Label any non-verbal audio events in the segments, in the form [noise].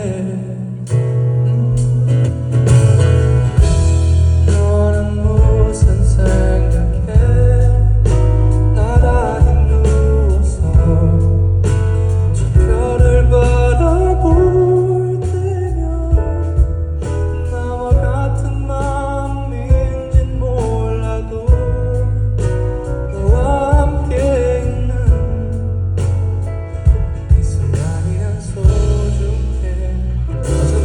yeah.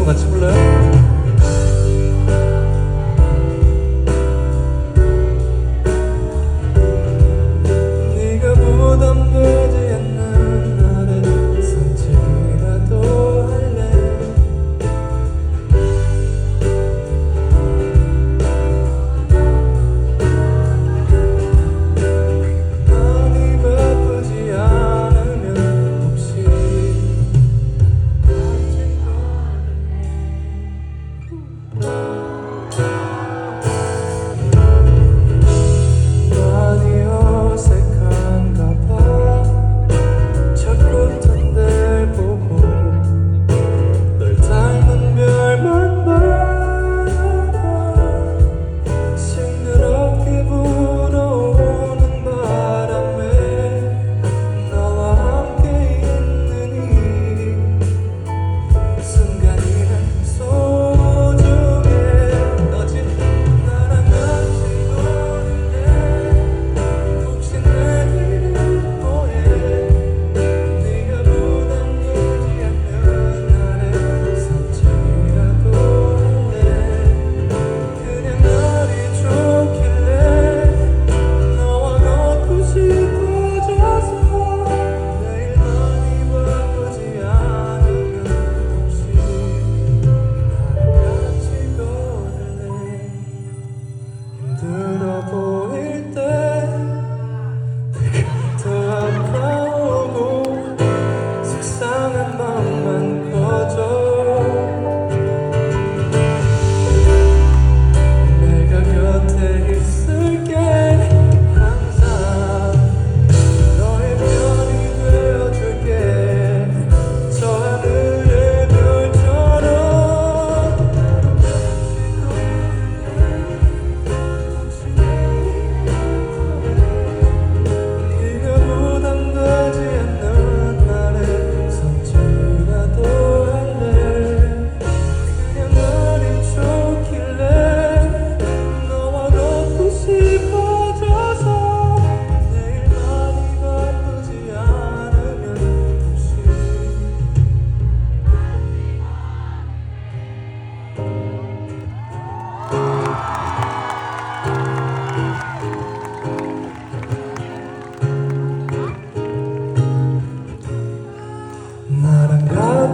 let's flirt.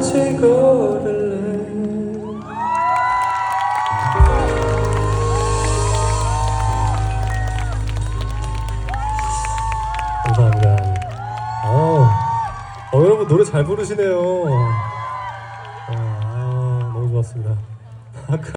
같이 걸을래 감사합니다. 어, 어 여러분 노래 잘 부르시네요. 어, 아, 너무 좋았습니다. 아까 [laughs]